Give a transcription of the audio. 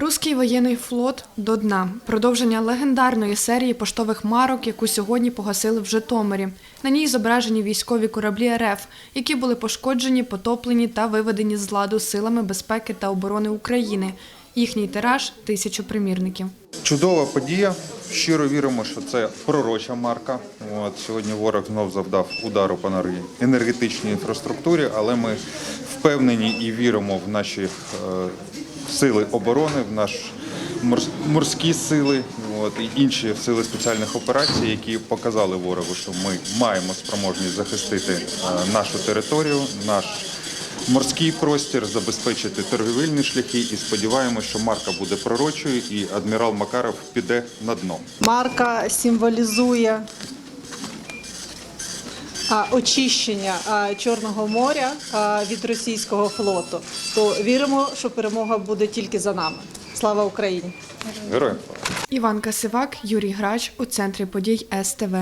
Руський воєнний флот до дна. Продовження легендарної серії поштових марок, яку сьогодні погасили в Житомирі. На ній зображені військові кораблі РФ, які були пошкоджені, потоплені та виведені з ладу силами безпеки та оборони України. Їхній тираж тисячу примірників. Чудова подія. Щиро віримо, що це пророча марка. От сьогодні ворог знов завдав удару по енергетичній інфраструктурі, але ми впевнені і віримо в наші е, сили оборони, в наш морс- морські сили, от і інші сили спеціальних операцій, які показали ворогу, що ми маємо спроможність захистити е, нашу територію, наш морський простір, забезпечити торгівельні шляхи і сподіваємося, що марка буде пророчою і адмірал Макаров піде на дно. Марка символізує очищення Чорного моря від російського флоту. То віримо, що перемога буде тільки за нами. Слава Україні! Героям! Іван Касивак, Юрій Грач у центрі подій СТВ.